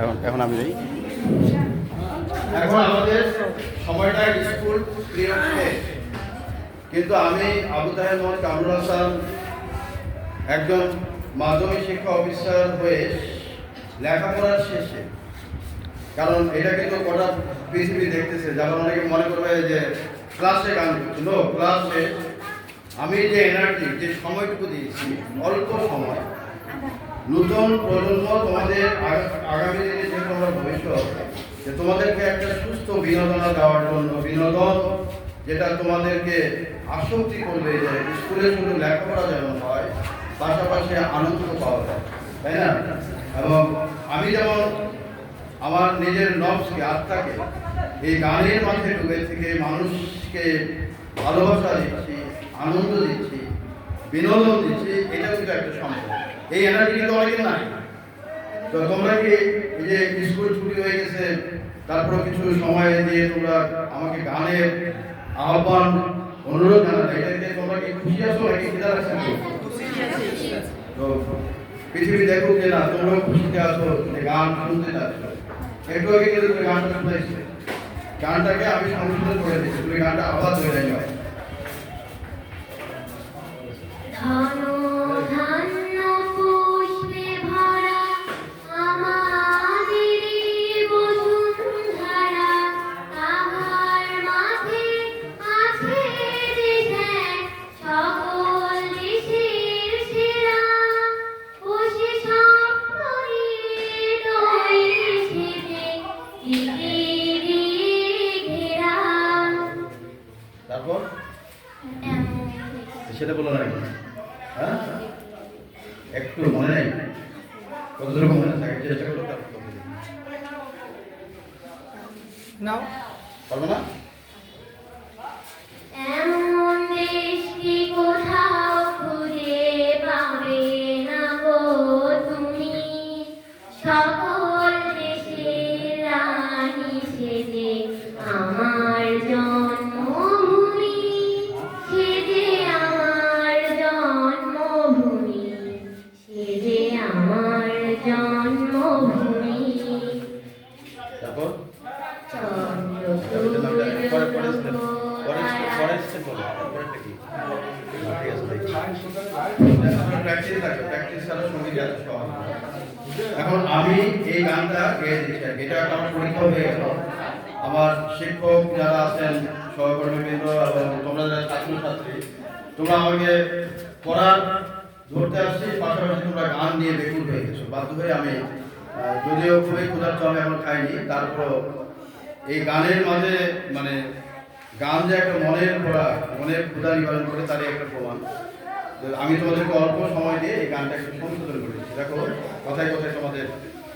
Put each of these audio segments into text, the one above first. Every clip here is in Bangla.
এখন এখন আমি যাই। এখন আমাদের সময়টা স্কুল কিন্তু আমি আবু তাহের মোহাম্মদ কামরুল হাসান একজন মাধ্যমিক শিক্ষা অফিসার হয়ে লেখাপড়ার শেষে, কারণ এটা কিন্তু গোটা পৃথিবী দেখতেছে। যেমন অনেকে মনে করবে যে ক্লাসে গান নো ক্লাসে আমি যে এনার্জি যে সময়টুকু দিয়েছি, অল্প সময় নতুন প্রজন্ম তোমাদের আগামী দিনে যে তোমার ভবিষ্যৎ, যে তোমাদেরকে একটা সুস্থ বিনোদনা দেওয়ার জন্য, বিনোদন যেটা তোমাদেরকে আসক্তি করবে, যে স্কুলে শুধু লেখাপড়া যেমন হয়, পাশাপাশি আনন্দ পাওয়া যায়, তাই না? এবং আমি যেমন আমার নিজের নবসকে আত্মাকে এই গানের মাঝে ডুবে থেকে মানুষকে ভালোবাসা দিচ্ছি, আনন্দ দিচ্ছি, বিনোদন দিচ্ছি এটা কিন্তু একটা সম্পদ। এই এনার্জি কিন্তু অনেকের নাই। তো তোমরা কি এই যে স্কুল ছুটি হয়ে গেছে, তারপর কিছু সময় দিয়ে তোমরা আমাকে গানের আহ্বান, অনুরোধ জানাতে এটাতে তোমরা কি খুশি আছো নাকি কিনা রাখছেন তো পৃথিবী দেখো যে না তোমরা খুশিতে আছো যে গান শুনতে চাচ্ছ। একটু আগে কিন্তু তুমি গানটা শুনেছি গানটাকে আমি সংশোধন করে দিচ্ছি, তুমি গানটা আবার ধরে যাও সেটা বলো না হ্যাঁ? একটু মনে নাই? কতদূর মনে থাকে চেষ্টা করো নাও। পারব না? এখন আমি এই গানটা গেয়ে দিচ্ছি এটা আমার পরীক্ষা হয়ে গেল। আমার শিক্ষক যারা আছেন সহকর্মীবৃন্দ এবং তোমরা যারা ছাত্রছাত্রী, তোমরা আমাকে পড়ার ধরতে আসছি, পাশাপাশি তোমরা গান নিয়ে বেকুল হয়ে গেছো। বাধ্য হয়ে আমি যদিও খুবই ক্ষুধার্ত আমি এখন খাইনি তারপর এই গানের মাঝে মানে গান যে একটা মনের পড়া মনের ক্ষুধা নিবারণ করে, তারই একটা প্রমাণ। আমি তোমাদেরকে অল্প সময় দিয়ে এই গানটা একটু সংশোধন করেছি দেখো, কথায় কথায় তোমাদের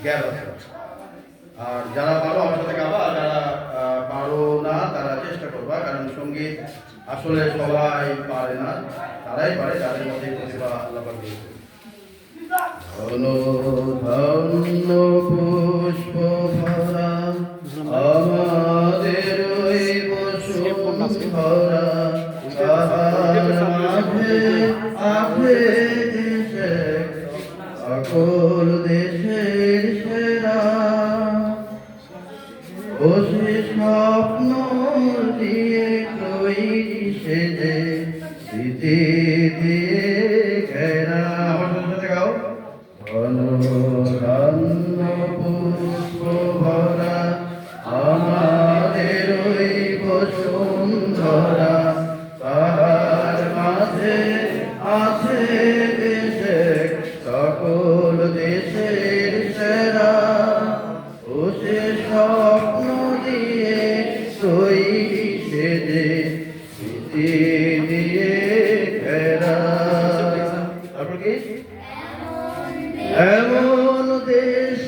জ্ঞান আছে। আর যারা পারো আমার সাথে গাবা যারা পারো না, তারা চেষ্টা করবা, কারণ সংগীত আসলে সবাই পারে না। তারাই পারে, তাদের মধ্যে প্রতিভা আল্লাহ দিয়েছে ধন্য বসুন্ধরা তাহার মাঝে আছে দেশে সকল দেশের সেরা। ও সে স্বপ্ন দিয়ে তৈরি সেজে স্মৃতি দিয়ে ঘেরা। আমার সাথে গাও। ঘন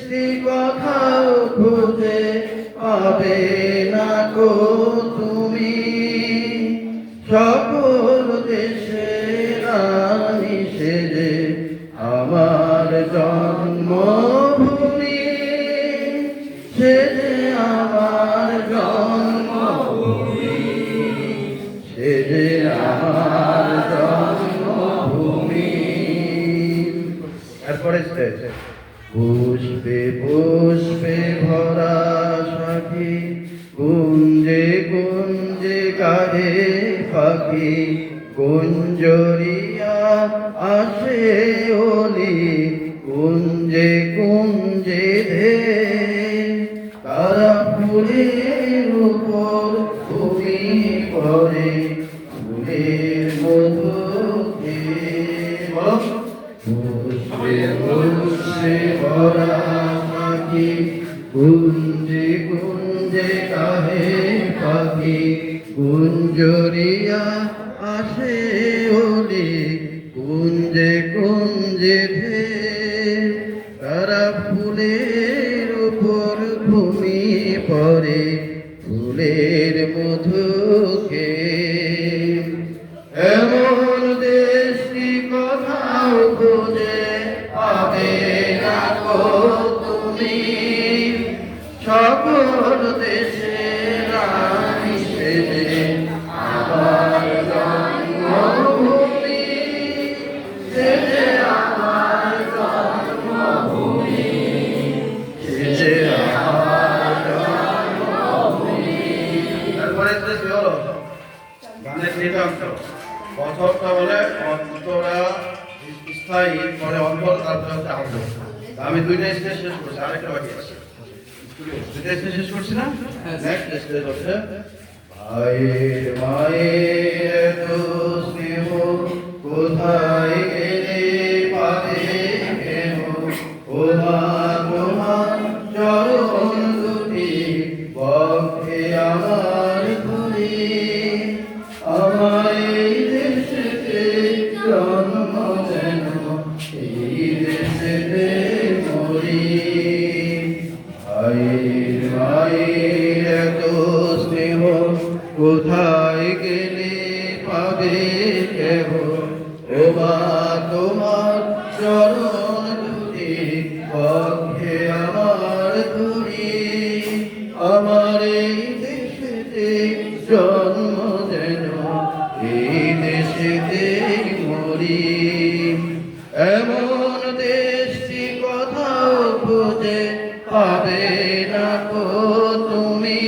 দেশটি কোথাও খুঁজে পাবে না কো তুমি। সকল দেশে রানী সেজে আমার জন্মভূমি। সেজে আমার জন্মভূমি। সেজে আমার জন্মভূমি। এরপরে স্টেজ। পুষ্পে পুষ্প ভরা সাথী কুঞ্জে কুঞ্জে গাহে পাখি কুঞ্জরিয়া আসে ওলি কুঞ্জে কুঞ্জে ধে তারা ফুলের উপর তুমি করে পাখি কুঞ্জে কুঞ্জে কাহে পাখি কুঞ্জরিয়া আসে ওলি কুঞ্জে কুঞ্জে ধে তারা ফুলের উপর ভূমি পরে ফুলের মধুকে আমার জন্মভূমি। সেজে আমার জন্মভূমি। তারপরে কি হলো? গানের বলে অন্তরা স্থায়ী, পরে অন্তর আমি দুইটা স্টেজ শেষ করছি, আরেকটা বাকি আছে। দুইটা স্টেজ শেষ করছি না নেক্সট স্টেজ হচ্ছে ভাইয়ের স্নেহ কোথায় পক্ষে আমার ধরি আমার এই দেশেতে জন্ম যেন, এই দেশেতে মরি। এমন দেশটি কথা বুঝে পাবে না গো তুমি।